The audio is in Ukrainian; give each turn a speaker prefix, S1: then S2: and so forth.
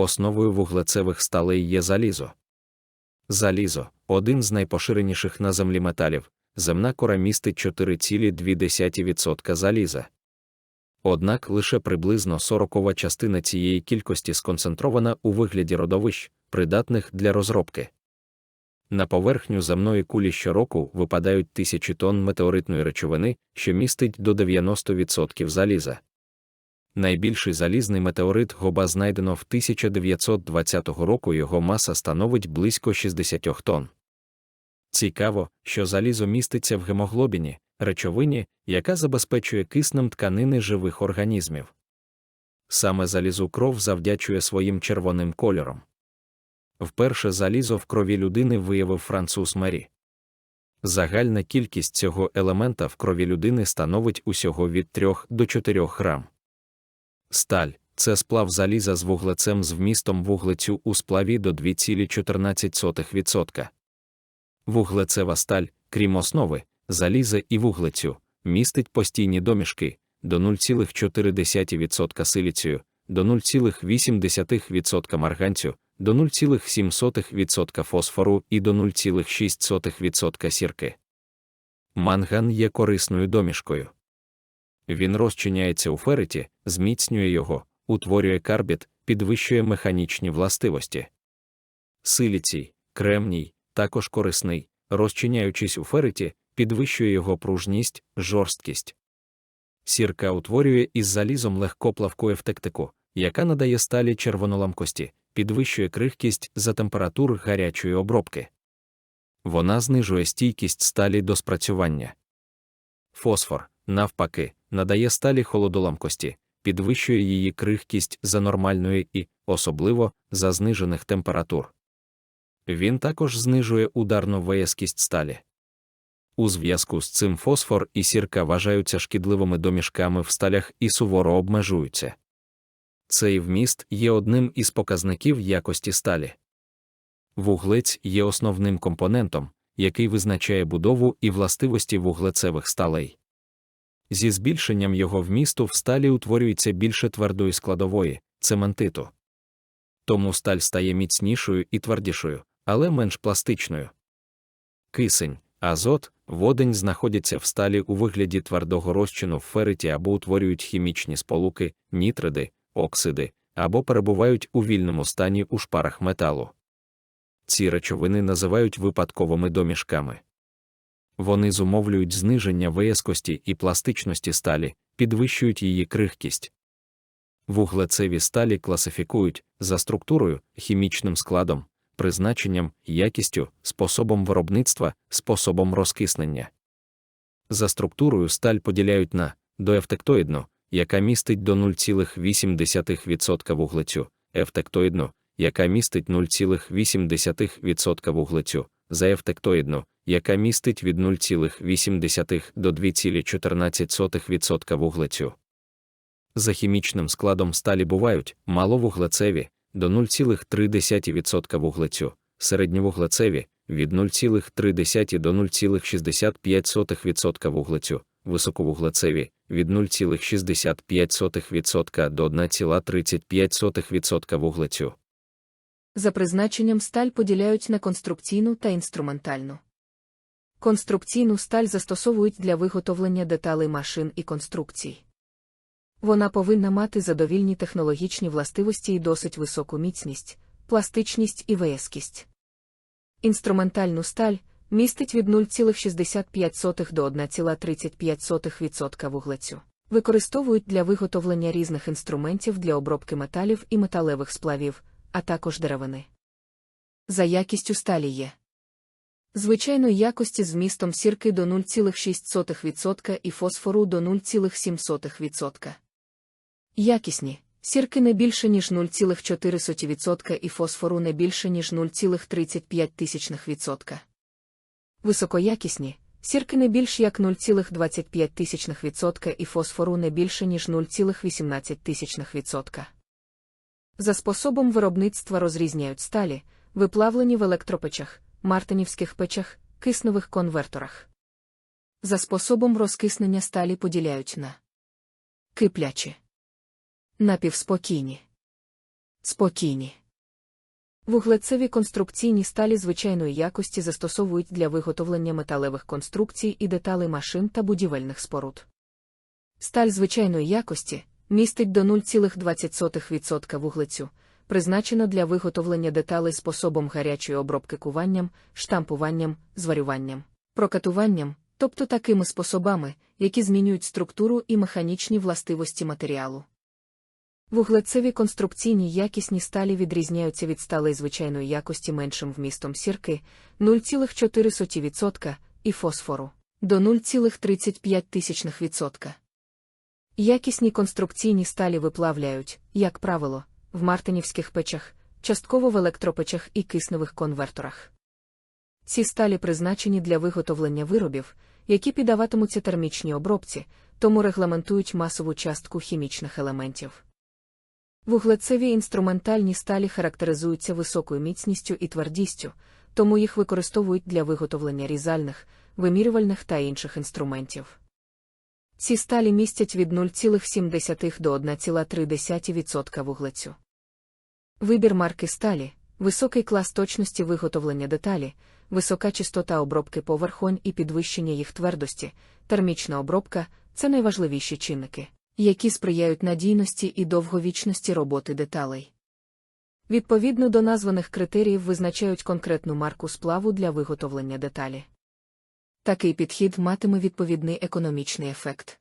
S1: основою вуглецевих сталей є залізо. Залізо один з найпоширеніших на землі металів. Земна кора містить 4,2% заліза. Однак лише приблизно сорокова частина цієї кількості сконцентрована у вигляді родовищ, придатних для розробки. На поверхню земної кулі щороку випадають тисячі тонн метеоритної речовини, що містить до 90% заліза. Найбільший залізний метеорит Гоба знайдено в 1920 року його маса становить близько 60 тонн. Цікаво, що залізо міститься в гемоглобіні, речовині, яка забезпечує киснем тканини живих організмів. Саме залізу кров завдячує своїм червоним кольором. Вперше залізо в крові людини виявив француз Мері. Загальна кількість цього елемента в крові людини становить усього від 3 до 4 грам. Сталь це сплав заліза з вуглецем з вмістом вуглецю у сплаві до 2,14%. Вуглецева сталь, крім основи, заліза і вуглецю, містить постійні домішки до 0,4% силіцію, до 0,8% марганцю, до 0,7% фосфору і до 0,6% сірки. Манган є корисною домішкою. Він розчиняється у фериті, зміцнює його, утворює карбід, підвищує механічні властивості. Силіцій, кремній, також корисний, розчиняючись у фериті, підвищує його пружність, жорсткість. Сірка утворює із залізом легкоплавку ефтектику, яка надає сталі червоноламкості, підвищує крихкість за температур гарячої обробки. Вона знижує стійкість сталі до спрацювання. Фосфор, навпаки, надає сталі холодоламкості, підвищує її крихкість за нормальної і, особливо, за знижених температур. Він також знижує ударну виязкість сталі. У зв'язку з цим фосфор і сірка вважаються шкідливими домішками в сталях і суворо обмежуються. Цей вміст є одним із показників якості сталі. Вуглець є основним компонентом, який визначає будову і властивості вуглецевих сталей. Зі збільшенням його вмісту в сталі утворюється більше твердої складової цементиту. Тому сталь стає міцнішою і твердішою, але менш пластичною. Кисень, азот, водень знаходяться в сталі у вигляді твердого розчину в фериті або утворюють хімічні сполуки, нітриди, оксиди, або перебувають у вільному стані у шпарах металу. Ці речовини називають випадковими домішками. Вони зумовлюють зниження виязкості і пластичності сталі, підвищують її крихкість. Вуглецеві сталі класифікують за структурою, хімічним складом, призначенням, якістю, способом виробництва, способом розкиснення. За структурою сталь поділяють на доефтектоїдну, яка містить до 0,8% вуглецю, ефтектоїдну, яка містить 0,8% вуглецю, заефтектоїдну, яка містить від 0,8 до 2,14% вуглецю. За хімічним складом сталі бувають маловуглецеві до 0,3% вуглецю, середньовуглецеві від 0,3 до 0,65% вуглецю, високовуглецеві від 0,65% до 1,35% вуглецю.
S2: За призначенням сталь поділяють на конструкційну та інструментальну. Конструкційну сталь застосовують для виготовлення деталей машин і конструкцій. Вона повинна мати задовільні технологічні властивості і досить високу міцність, пластичність і виязкість. Інструментальну сталь містить від 0,65 до 1,35% вуглецю. Використовують для виготовлення різних інструментів для обробки металів і металевих сплавів, а також деревини. За якістю сталі є звичайної якості з вмістом сірки до 0,6% і фосфору до 0,7%. Якісні сірки не більше, ніж 0,4% і фосфору не більше, ніж 0,35%. Високоякісні сірки не більш як 0,25% і фосфору не більше, ніж 0,18%. За способом виробництва розрізняють сталі, виплавлені в електропечах, мартинівських печах, кисневих конверторах. За способом розкиснення сталі поділяють на киплячі, напівспокійні, Спокійні. Вуглецеві конструкційні сталі звичайної якості застосовують для виготовлення металевих конструкцій і деталей машин та будівельних споруд. Сталь звичайної якості містить до 0,20% вуглецю, призначена для виготовлення деталей способом гарячої обробки куванням, штампуванням, зварюванням, прокатуванням, тобто такими способами, які змінюють структуру і механічні властивості матеріалу. Вуглецеві конструкційні якісні сталі відрізняються від сталей звичайної якості меншим вмістом сірки 0,4% і фосфору до 0,35%. Якісні конструкційні сталі виплавляють, як правило, в мартинівських печах, частково в електропечах і кисневих конверторах. Ці сталі призначені для виготовлення виробів, які піддаватимуться термічній обробці, тому регламентують масову частку хімічних елементів. Вуглецеві інструментальні сталі характеризуються високою міцністю і твердістю, тому їх використовують для виготовлення різальних, вимірювальних та інших інструментів. Ці сталі містять від 0,7 до 1,3% вуглецю. Вибір марки сталі, високий клас точності виготовлення деталі, висока чистота обробки поверхонь і підвищення їх твердості, термічна обробка це найважливіші чинники, які сприяють надійності і довговічності роботи деталей. Відповідно до названих критеріїв визначають конкретну марку сплаву для виготовлення деталі. Такий підхід матиме відповідний економічний ефект.